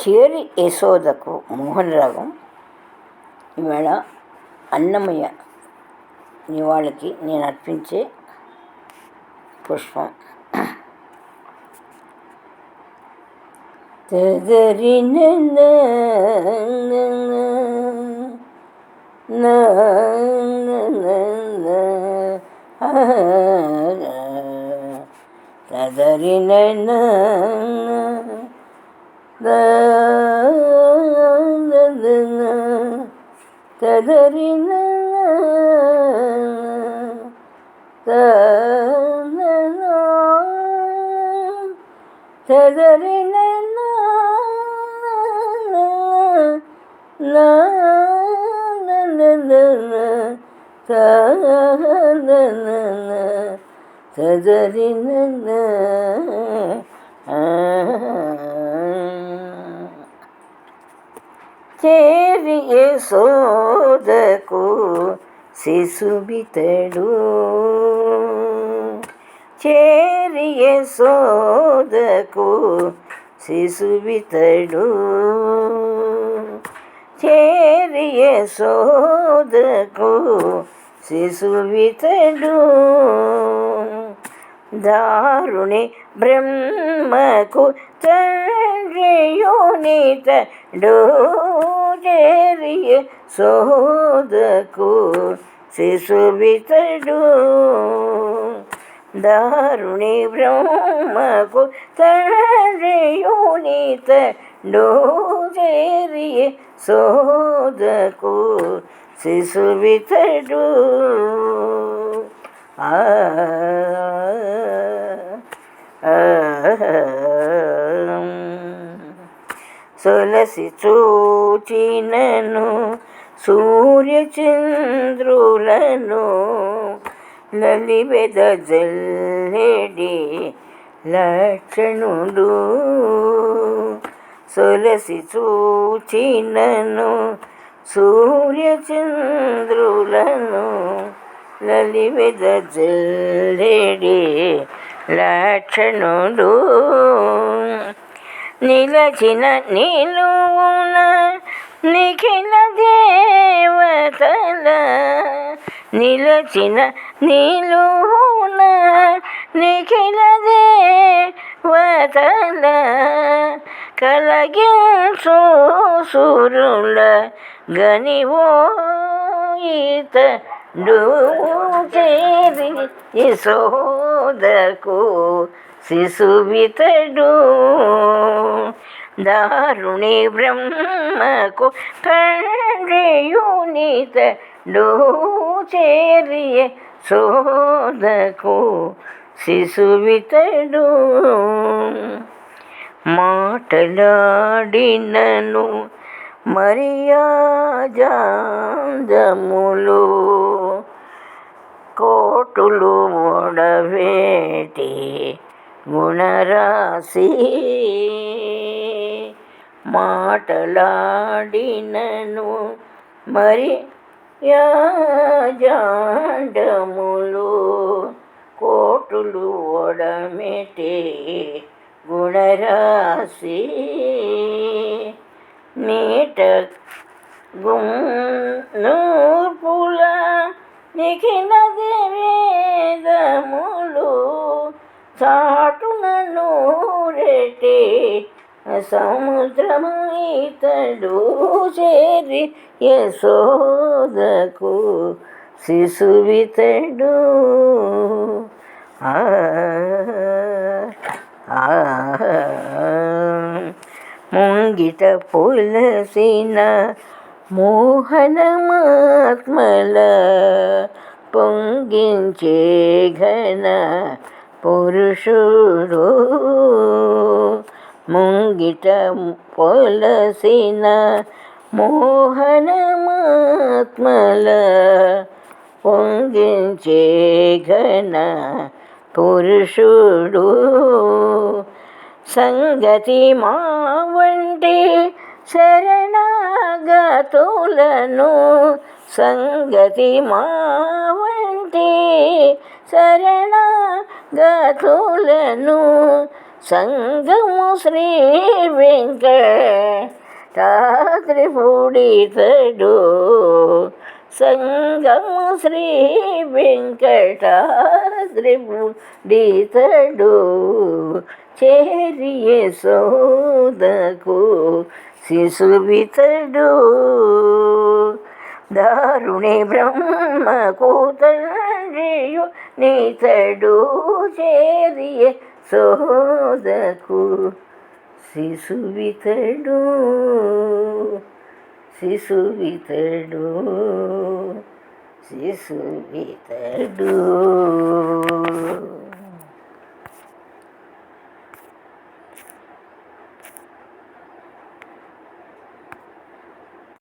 చేరి యశోదకు మోహన్ రాగం ఈవేళ అన్నమయ్య నివాళికి నేను అర్పించే పుష్పం. తదరిన തകരിന തകരിന തകരിന ചേരിയേ സോ యశోదకు శిశుబితడు చేరియ సోదకు శిశుబితడు చేరియ సోదకు శిశువితడు దారుణి బ్రహ్మకు తండ్రియునితడు చేరియ సోదకు శిశువితడు దారుణి బ్రహ్మకు తండ్రియునితడు డోజేరియ సోదకు శిశువితడు ఆ చూ చూచినను సూర్యచంద్రులను లలివెద జల్లెడి లక్షణుడు. సొలసి చూచినను సూర్యచంద్రులను లలివెద జల్లెడి లక్షణుడు. నిలచిన నిలువున నిఖిల దేవతల. నిలచిన నిలువున నిఖిల దేవతల. కలగించు సురుల గనివో ఈత చేరి యశోదకు శిశువితడు. దారుణి బ్రహ్మకు తండ్రియునితడు చేరియ సోదకు శిశువితడు. మాటలాడినను మరియాజాందములు కోటులు ఓడవేటి గుణరాశి మాటలాడినను మరి యాజాండములు కోటులు ఓడమెటే గుణరాశి నీట గుంపుల నిఖిల వేదములు చాటున నూరెటే సముద్రము ఇతడు చేరి యశోదకు శిశువితడు. ఆ. ముంగిట పులసిన మోహనమాత్మల పొంగించే ఘన పురుషుడు. ముంగిట పొలసిన మోహనమాత్మల పొంగించే ఘన పురుషుడు. సంగతి మా నుండి శరణాగతులను సంగతి మావంటి శరణాగతులను సంగము శ్రీ వెంకటాద్రిపుడితడు సంగము శ్రీ వెంకటాద్రిపుడితడు. చేరియ సోదకు శిశువితడు. దారుణి బ్రహ్మకు తండ్రియు నీతడు. చేరియ సోదకు శిశువితడు. శిశువితడు శిశువితడు